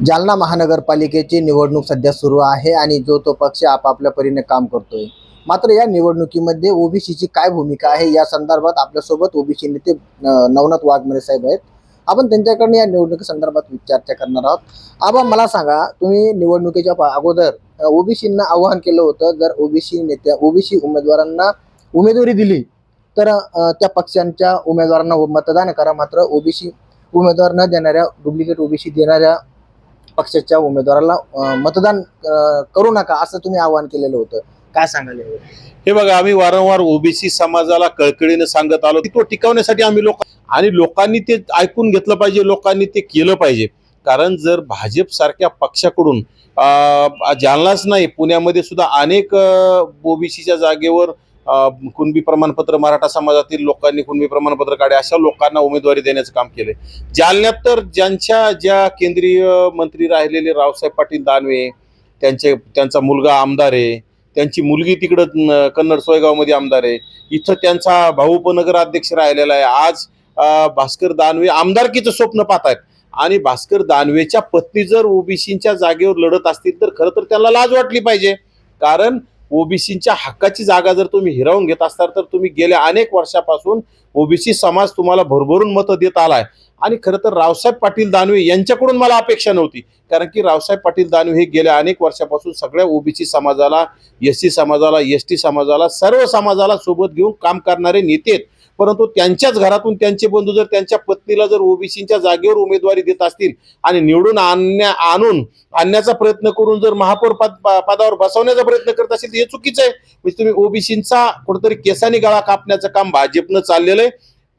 जालना महानगरपालिकेची निवडणूक सध्या सुरू आहे आणि जो तो पक्ष आपापल्या परीने काम करतोय. मात्र या निवडणुकीमध्ये ओबीसीची काय भूमिका आहे? या संदर्भात आपल्यासोबत ओबीसी नेते नवनाथ वाघमरे साहेब आहेत. आपण त्यांच्याकडनं या निवडणुकी संदर्भात चर्चा करणार आहोत. आबा मला सांगा तुम्ही निवडणुकीच्या अगोदर ओबीसींना आवाहन केलं होतं जर ओबीसी नेत्या ओबीसी उमेदवारांना उमेदवारी दिली तर त्या पक्षांच्या उमेदवारांना मतदान करा. मात्र ओबीसी उमेदवार न देणाऱ्या डुप्लिकेट ओबीसी देणाऱ्या पक्षाच्या उमेदवाराला मतदान करू नका असं तुम्ही आवाहन केलेलं होतं. काय सांगाल हे बघा आम्ही वारंवार ओबीसी समाजाला कळकळीनं सांगत आलो. की तो टिकवण्यासाठी आम्ही लोक आणि लोकांनी ते ऐकून घेतलं पाहिजे लोकांनी ते केलं पाहिजे. कारण जर भाजप सारख्या पक्षाकडून जालनाच नाही पुण्यामध्ये सुद्धा अनेक ओबीसीच्या जागेवर कुणबी प्रमाणपत्र मराठा समाजातील लोकांनी कुणबी प्रमाणपत्र काढे अशा लोकांना उमेदवारी देण्याचं काम केले जालन्यात तर ज्यांच्या ज्या केंद्रीय मंत्री राहिलेले रावसाहेब पाटील दानवे त्यांचे त्यांचा मुलगा आमदार आहे त्यांची मुलगी तिकडं कन्नड सोयगावमध्ये आमदार आहे इथं त्यांचा भाऊ उपनगराध्यक्ष राहिलेला आहे. आज भास्कर दानवे आमदारकीचं स्वप्न पाहतायत. आणि भास्कर दानवेच्या पत्नी जर ओबीसीच्या जागेवर लढत असतील तर खरं तर त्यांना लाज वाटली पाहिजे. कारण ओबीसीच्या हक्काची जागा जर तुम्ही हिरावून घेत असताल तर तुम्ही गेल्या अनेक वर्षापासून ओबीसी समाज तुम्हाला भरभरून मतं देत आलाय. आणि खरं तर रावसाहेब पाटील दानवे यांच्याकडून मला अपेक्षा नव्हती. कारण की रावसाहेब पाटील दानवे हे गेल्या अनेक वर्षापासून सगळ्या ओबीसी समाजाला एस सी समाजाला एस टी समाजाला सर्व समाजाला सोबत घेऊन काम करणारे नेते आहेत. परंतु त्यांच्याच घरातून त्यांचे बंधू जर त्यांच्या पत्नीला जर ओबीसीच्या जागेवर उमेदवारी देत असतील आणि निवडून आणण्या आणून आणण्याचा प्रयत्न करून जर महापौर पद पदावर बसवण्याचा प्रयत्न करत असेल तर हे चुकीचं आहे. म्हणजे तुम्ही ओबीसींचा कुठेतरी केसाने गळा कापण्याचं काम भाजपनं चाललेलं आहे.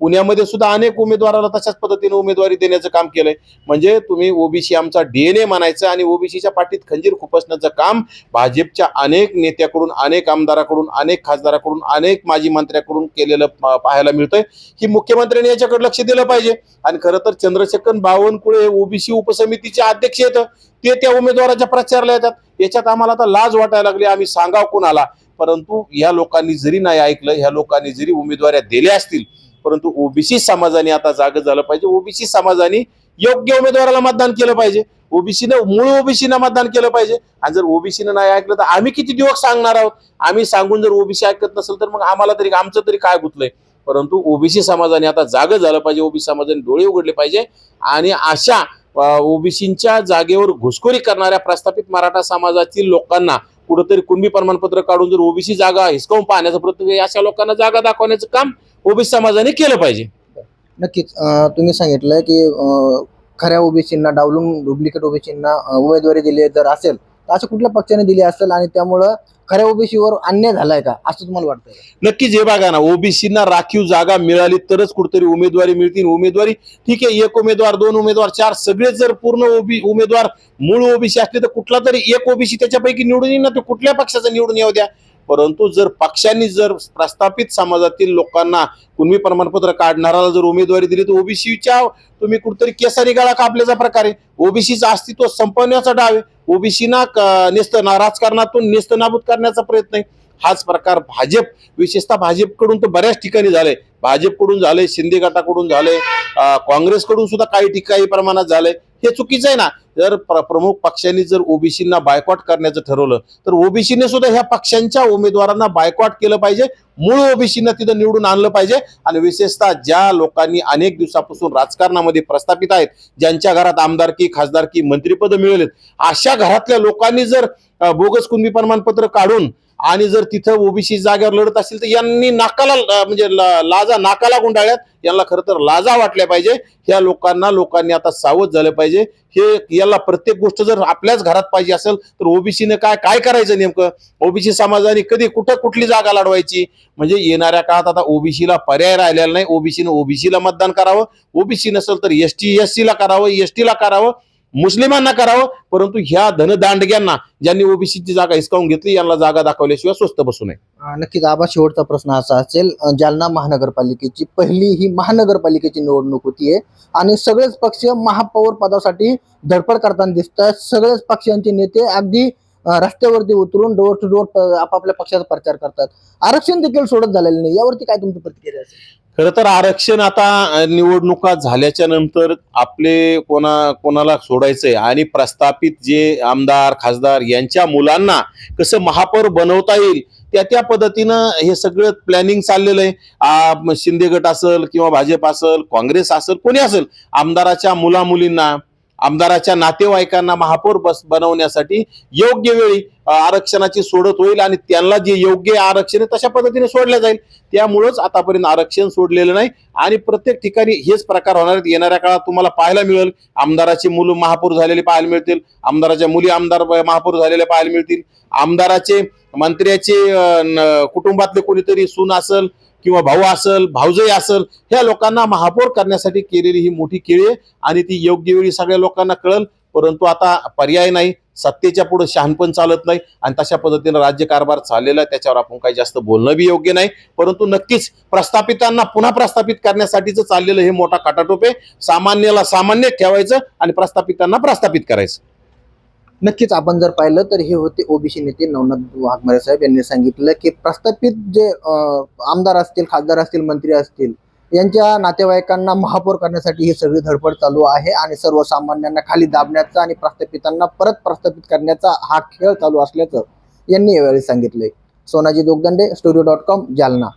पुण्यामध्ये सुद्धा अनेक उमेदवाराला तशाच पद्धतीने उमेदवारी देण्याचं काम केलंय. म्हणजे तुम्ही ओबीसी आमचा डीएनए म्हणायचं आणि ओबीसीच्या पाठीत खंजीर खुपसण्याचं काम भाजपच्या अनेक नेत्याकडून अनेक आमदाराकडून अनेक खासदाराकडून अनेक माजी मंत्र्याकडून केलेलं पाहायला मिळतंय. की मुख्यमंत्र्यांनी याच्याकडे लक्ष दिलं पाहिजे. आणि खरं तर चंद्रशेखर बावनकुळे हे ओबीसी उपसमितीचे अध्यक्ष आहेत. ते त्या उमेदवाराच्या प्रचारला येतात. याच्यात आम्हाला आता लाज वाटायला लागली. आम्ही सांगाव कोणाला? परंतु या लोकांनी जरी नाही ऐकलं ह्या लोकांनी जरी उमेदवाऱ्या दिल्या असतील परंतु ओबीसी समाजाने आता जाग झालं पाहिजे. ओबीसी समाजाने योग्य उमेदवाराला मतदान केलं पाहिजे. ओबीसीनं मूळ ओबीसीनं मतदान केलं पाहिजे. आणि जर ओबीसीनं नाही ऐकलं तर आम्ही किती दिवस सांगणार आहोत? आम्ही सांगून जर ओबीसी ऐकत नसेल तर मग आम्हाला तरी आमचं तरी काय गुतलंय? परंतु ओबीसी समाजाने आता जाग झालं पाहिजे. ओबीसी समाजाने डोळे उघडले पाहिजे. आणि अशा ओबीसींच्या जागेवर घुसखोरी करणाऱ्या प्रस्थापित मराठा समाजातील लोकांना कुठंतरी कुणबी प्रमाणपत्र काढून जर ओबीसी जागा हिसकावून पाहण्याचा प्रयत्न अशा लोकांना जागा दाखवण्याचं काम ओबीसी समाजाने केलं पाहिजे. नक्कीच. तुम्ही सांगितलं की खऱ्या ओबीसींना डावलून डुप्लिकेट ओबीसींना उमेदवारी दिली जर असेल असं कुठल्या पक्षाने दिली असेल आणि त्यामुळं खऱ्या ओबीसीवर अन्याय झालाय का? असं तुम्हाला वाटतं नक्कीच हे बघा ना ओबीसीना राखीव जागा मिळाली तरच कुठतरी उमेदवारी मिळतील. उमेदवारी ठीक आहे एक उमेदवार दोन उमेदवार चार सगळे जर पूर्ण ओबी उमेदवार मूळ ओबीसी असले तर कुठला तरी एक ओबीसी त्याच्यापैकी निवडून येईल ना तो कुठल्या पक्षाचा निवडून येऊ द्या. परंतु जर पक्षांनी जर प्रस्थापित समाजातील लोकांना कुणबी प्रमाणपत्र काढणाऱ्याला जर उमेदवारी दिली तर ओबीसीच्या तुम्ही कुठतरी केसरी गाळा कापल्याचा प्रकार आहे. ओबीसीचं अस्तित्व संपवण्याचा डाव आहे. ओबीसीना नेस्त राजकारणातून नेस्त नाबूद करण्याचा प्रयत्न आहे. हाच प्रकार भाजप विशेषतः भाजपकडून तर बऱ्याच ठिकाणी झाले भाजपकडून झाले शिंदे गटाकडून झाले काँग्रेसकडून सुद्धा काही ठिकाणी प्रमाणात झालंय. हे चुकीचं आहे ना. जर प्र- प्रमुख पक्षांनी जर ओबीसींना बायकॉट करण्याचं ठरवलं तर ओबीसीने सुद्धा ह्या पक्षांच्या उमेदवारांना बायकॉट केलं पाहिजे. मूळ ओबीसींना तिथं निवडून आणलं पाहिजे. आणि विशेषतः ज्या लोकांनी अनेक दिवसापासून राजकारणामध्ये प्रस्थापित आहेत ज्यांच्या घरात आमदारकी खासदारकी मंत्रिपद मिळवलेत अशा घरातल्या लोकांनी जर बोगस कुणबी प्रमाणपत्र काढून आणि जर तिथं ओबीसी जागेवर लढत असेल तर यांनी नाकाला म्हणजे ला- लाजा नाकाला गुंडाळ्यात यांना खरं तर लाजा वाटल्या पाहिजे. ह्या लोकांना लोकांनी आता सावध झालं पाहिजे. हे याला प्रत्येक गोष्ट जर आपल्याच घरात पाहिजे असेल तर ओबीसीने काय काय करायचं नेमकं? ओबीसी समाजाने कधी कुठं कुठली जागा लढवायची? म्हणजे येणाऱ्या काळात आता ओबीसीला पर्याय राहिलेला नाही. ओबीसीनं ओबीसीला मतदान करावं. ओबीसी नसेल तर एस टी एस सीला करावं एस टीला करावं. मुस्लिमांना करावं परंतु ह्या धनदांडग्यांना ज्यांनी ओबीसीची जागा हिसकावून घेतली यांना जागा दाखवल्याशिवाय स्वस्त बसू नये. नक्कीच आबा शेवटचा प्रश्न असा असेल जालना महानगरपालिकेची पहिली ही महानगरपालिकेची निवडणूक होतीये. आणि सगळेच पक्ष महापौर पदासाठी धडपड करताना दिसतात सगळेच पक्षांचे नेते अगदी रस्त्यावरती उतरून डोर टू डोअर आपापल्या पक्षाचा प्रचार करतात. आरक्षण देखील सोडत झालेलं नाही. यावरती काय तुमची प्रतिक्रिया असेल? खरं तर आरक्षण आता निवडणुका झाल्याच्यानंतर आपले कोणा कोणाला सोडायचंय आणि प्रस्थापित जे आमदार खासदार यांच्या मुलांना कसं महापौर बनवता येईल त्या त्या पद्धतीनं हे सगळं प्लॅनिंग चाललेलं आहे. शिंदे गट असेल किंवा भाजप असेल काँग्रेस असेल कोणी असेल आमदाराच्या मुला मुलींना आमदाराच्या नातेवाईकांना महापौर बस बनवण्यासाठी योग्य वेळी आरक्षणाची सोडत होईल आणि त्यांना जे योग्य आरक्षण आहे तशा पद्धतीने सोडलं जाईल. त्यामुळंच आतापर्यंत आरक्षण सोडलेलं नाही आणि प्रत्येक ठिकाणी हेच प्रकार होणार आहेत. येणाऱ्या काळात तुम्हाला पाहायला मिळेल. आमदाराची मुलं महापौर झालेले पाहायला मिळतील. आमदाराच्या मुली आमदार महापौर झालेले पाहायला मिळतील. आमदाराचे मंत्र्याचे न- कुटुंबातले कोणीतरी सून असेल किंवा भाऊ असेल भाऊजई असेल ह्या लोकांना महापौर करण्यासाठी केलेली ही मोठी केळी आहे आणि ती योग्य वेळी सगळ्या लोकांना कळल. परंतु आता पर्याय नाही सत्तेच्या पुढे शहाणपण चालत नाही आणि तशा पद्धतीनं राज्यकारभार चाललेला आहे त्याच्यावर आपण काही जास्त बोलणं बी योग्य नाही. परंतु नक्कीच प्रस्थापितांना पुन्हा प्रस्थापित करण्यासाठीच चाललेलं हे मोठा काटाटोप आहे. सामान्याला सामान्य ठेवायचं आणि प्रस्थापितांना प्रस्थापित करायचं. नक्कीच आपण जर पाहिलं तर हे होते ओबीसी नेते नवनाथ वाघमारे साहेब यांनी सांगितलं की प्रस्थापित जे आमदार असतील खासदार असतील मंत्री असतील यांच्या नातेवाईकांना महापौर करण्यासाठी ही सगळी धडपड चालू आहे आणि सर्वसामान्यांना खाली दाबण्याचा आणि प्रस्थापितांना परत प्रस्थापित करण्याचा हा खेळ चालू असल्याचं यांनी यावेळी सांगितलंय. Sonaji Dogdande studio dot com Jalna.